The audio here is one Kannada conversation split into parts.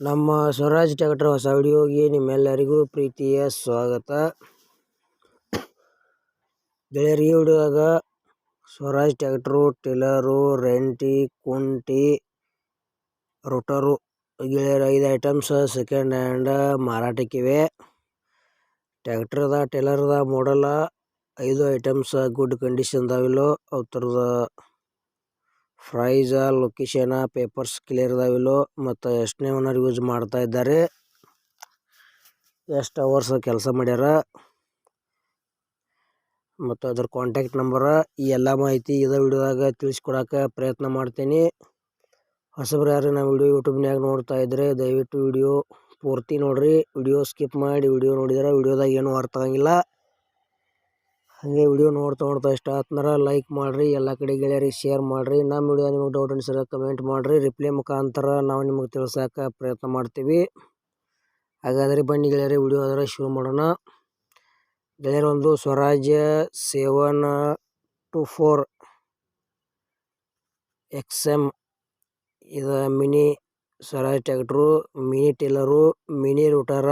ನಮ್ಮ ಸ್ವರಾಜ್ ಟ್ರ್ಯಾಕ್ಟರ್ ಹೊಸ ವಿಡಿಯೋಗೆ ನಿಮ್ಮೆಲ್ಲರಿಗೂ ಪ್ರೀತಿಯ ಸ್ವಾಗತ. ಗೆಳೆಯರಿಗೆ ವಿಡಿಯೋದಾಗ ಸ್ವರಾಜ್ ಟ್ಯಾಕ್ಟ್ರು ಟಿಲ್ಲರು, ರೆಂಟಿ, ಕುಂಟಿ, ರೋಟರು, ಗೆಳೆಯರು ಐದು ಐಟಮ್ಸ್ ಸೆಕೆಂಡ್ ಹ್ಯಾಂಡ್ ಮಾರಾಟಕ್ಕಿವೆ. ಟ್ಯಾಕ್ಟ್ರದ ಟೇಲರ್ದ ಮಾಡಲ ಐದು ಐಟಮ್ಸ್ ಗುಡ್ ಕಂಡೀಷನ್ದಾವಿಲ್ಲೋ ಅವ್ರದ್ದು ಪ್ರೈಸ ಲೊಕೇಶನ್, ಪೇಪರ್ಸ್ ಕ್ಲಿಯರ್ ಇದಾವಿಲ್ಲೋ, ಮತ್ತು ಎಷ್ಟನೇ ಓನರ್ ಯೂಸ್ ಮಾಡ್ತಾ ಇದ್ದಾರೆ? ಎಷ್ಟು ಅವರ್ಸ್ ಕೆಲಸ ಮಾಡ್ಯಾರ? ಮತ್ತು ಅದ್ರ ಕಾಂಟ್ಯಾಕ್ಟ್ ನಂಬರ ಈ ಎಲ್ಲ ಮಾಹಿತಿ ಇದೇ ವಿಡಿಯೋದಾಗ ತಿಳಿಸ್ಕೊಡಕ್ಕೆ ಪ್ರಯತ್ನ ಮಾಡ್ತೀನಿ. ಹೊಸಬ್ರು ಯಾರು ನಾವು ವಿಡಿಯೋ ಯೂಟ್ಯೂಬ್ನಾಗ ನೋಡ್ತಾ ಇದ್ದರೆ ದಯವಿಟ್ಟು ವಿಡಿಯೋ ಪೂರ್ತಿ ನೋಡಿರಿ. ವಿಡಿಯೋ ಸ್ಕಿಪ್ ಮಾಡಿ ವಿಡಿಯೋ ನೋಡಿದ್ರೆ ವಿಡಿಯೋದಾಗ ಏನೂ ಅರ್ಥ ಆಗಂಗಿಲ್ಲ. ಹಾಗೆ ವಿಡಿಯೋ ನೋಡ್ತಾ ನೋಡ್ತಾ ಇಷ್ಟ ಆತ್ನಾರ ಲೈಕ್ ಮಾಡಿರಿ, ಎಲ್ಲ ಕಡೆ ಗೆಳೆಯರಿಗೆ ಶೇರ್ ಮಾಡಿರಿ. ನಮ್ಮ ವಿಡಿಯೋ ನಿಮಗೆ ಡೌಟ್ ಅನ್ಸಿದ್ರೆ ಕಮೆಂಟ್ ಮಾಡಿರಿ. ರಿಪ್ಲೈ ಮುಖಾಂತರ ನಾವು ನಿಮಗೆ ತಿಳಿಸೋಕೆ ಪ್ರಯತ್ನ ಮಾಡ್ತೀವಿ. ಹಾಗಾದರೆ ಬನ್ನಿ ಗೆಳೆಯರಿ, ವಿಡಿಯೋ ಆದರೆ ಶುರು ಮಾಡೋಣ. ಗೆಳೆಯರೊಂದು Swaraj seven two four X M ಇದು mini Swaraj tractor mini tiller mini rotor,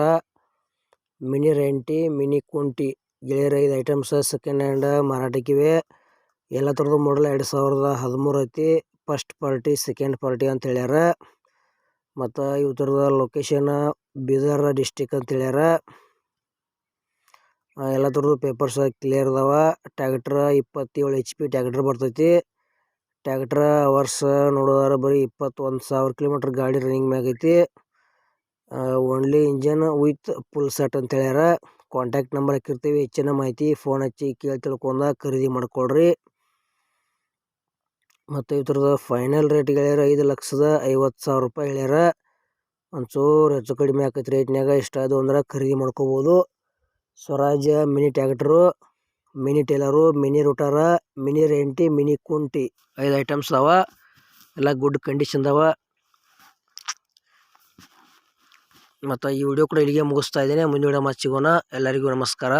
mini ರೆಂಟಿ, ಮಿನಿ ಕುಂಟಿ. ಗೆಳೆಯರ ಐದು ಐಟಮ್ಸ್ ಸೆಕೆಂಡ್ ಹ್ಯಾಂಡ್ ಮಾರಾಟಕ್ಕಿವೆ ಎಲ್ಲ ಥರದ ಮಾಡಲ್ ಎರಡು ಸಾವಿರದ ಹದಿಮೂರು ಐತಿ. ಫಸ್ಟ್ ಪಾರ್ಟಿ ಸೆಕೆಂಡ್ ಪಾರ್ಟಿ ಅಂತ ಹೇಳ್ಯಾರ. ಮತ್ತು ಇವ್ರದ ಲೊಕೇಶನ್ ಬೀದರ್ ಡಿಸ್ಟಿಕ್ ಅಂತ ಹೇಳ್ಯಾರ. ಎಲ್ಲ ಥರದ್ದು ಪೇಪರ್ಸ್ ಕ್ಲಿಯರ್ ಅದಾವ. ಟ್ಯಾಕ್ಟ್ರ ಇಪ್ಪತ್ತೇಳು ಎಚ್ ಪಿ ಟ್ಯಾಕ್ಟ್ರ್ ಬರ್ತೈತಿ. ಟ್ಯಾಕ್ಟ್ರ ಅವರ್ಸ್ ನೋಡೋದಾರ ಬರೀ ಇಪ್ಪತ್ತೊಂದು ಸಾವಿರ ಕಿಲೋಮೀಟ್ರ್ ಗಾಡಿ running ಮ್ಯಾಗೈತಿ only engine with full set ಅಂತ ಹೇಳ್ಯಾರ. ಕಾಂಟ್ಯಾಕ್ಟ್ ನಂಬರ್ ಹಾಕಿರ್ತೀವಿ, ಹೆಚ್ಚಿನ ಮಾಹಿತಿ ಫೋನ್ ಹಚ್ಚಿ ಕೇಳಿ ತಿಳ್ಕೊಂಡ ಖರೀದಿ ಮಾಡ್ಕೊಳ್ರಿ. ಮತ್ತು ಇದ್ರದ್ದು ಫೈನಲ್ ರೇಟ್ ಹೇಳ್ಯಾರ, ಐದು ಲಕ್ಷದ ಐವತ್ತು ಸಾವಿರ ರೂಪಾಯಿ ಹೇಳ್ಯಾರ. ಒಂಚೂರು ಹೆಚ್ಚು ಕಡಿಮೆ ಆಕೈತಿ ರೇಟ್ನಾಗ ಇಷ್ಟ ಅದು ಅಂದ್ರೆ ಖರೀದಿ ಮಾಡ್ಕೋಬೋದು. Swaraj mini tractor mini tiller, mini rotor mini ರೆಂಟಿ, ಮಿನಿ ಕುಂಟಿ, ಐದು ಐಟಮ್ಸ್ ಅವ ಎಲ್ಲ ಗುಡ್ ಕಂಡೀಷನ್ ಅದಾವ ಮತ್ತು ಈ ವಿಡಿಯೋ ಕೂಡ ಇಲ್ಲಿಗೆ ಮುಗಿಸ್ತಾ ಇದ್ದೇನೆ. ಮುಂದಿನ ವಿಡಿಯೋ ಮತ್ತೆ ಸಿಗೋಣ. ಎಲ್ಲರಿಗೂ ನಮಸ್ಕಾರ.